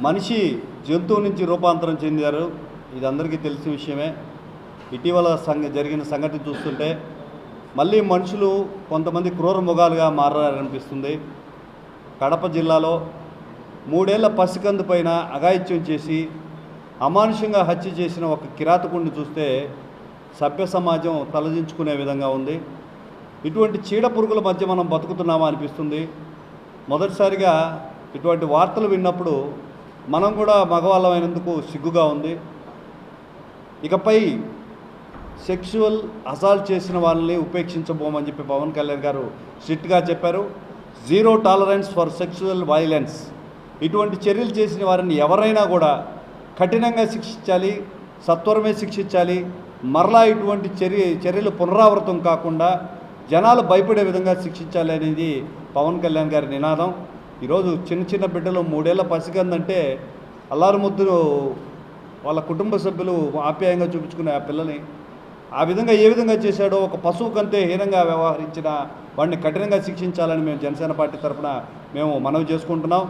మనిషి జంతువు నుంచి రూపాంతరం చెందారు. ఇది అందరికీ తెలిసిన విషయమే. ఇటీవల సంఘ జరిగిన సంఘటన చూస్తుంటే మళ్ళీ మనుషులు కొంతమంది క్రూర మృగాలుగా మారారనిపిస్తుంది. కడప జిల్లాలో మూడేళ్ళ పసికందు పైన అఘాయిత్యం చేసి అమానుషంగా హత్య చేసిన ఒక కిరాతకుడిని చూస్తే సభ్య సమాజం తలదించుకునే విధంగా ఉంది. ఇటువంటి చీడ పురుగుల మధ్య మనం బతుకుతున్నామా అనిపిస్తుంది. మొదటిసారిగా ఇటువంటి వార్తలు విన్నప్పుడు మనం కూడా మగవాళ్ళమైనందుకు సిగ్గుగా ఉంది. ఇకపై సెక్షువల్ అసాల్ట్ చేసిన వాళ్ళని ఉపేక్షించబోమని చెప్పి పవన్ కళ్యాణ్ గారు స్ట్రిక్ట్గా చెప్పారు. Zero tolerance for sexual violence. ఇటువంటి చర్యలు చేసిన వారిని ఎవరైనా కూడా కఠినంగా శిక్షించాలి సత్వరమే శిక్షించాలి. మరలా ఇటువంటి చర్య చర్యలు పునరావృతం కాకుండా జనాలు భయపడే విధంగా శిక్షించాలి అనేది పవన్ కళ్యాణ్ గారి నినాదం. ఈరోజు చిన్న చిన్న బిడ్డలు మూడేళ్ళ పసికందంటే అల్లారుముద్దును వాళ్ళ కుటుంబ సభ్యులు ఆప్యాయంగా చూపించుకునే ఆ పిల్లని ఆ విధంగా ఏ విధంగా చేశాడో ఒక పశువు కంటే హీనంగా వ్యవహరించిన వాడిని కఠినంగా శిక్షించాలని మేము జనసేన పార్టీ తరఫున మేము మనవి చేసుకుంటున్నాం.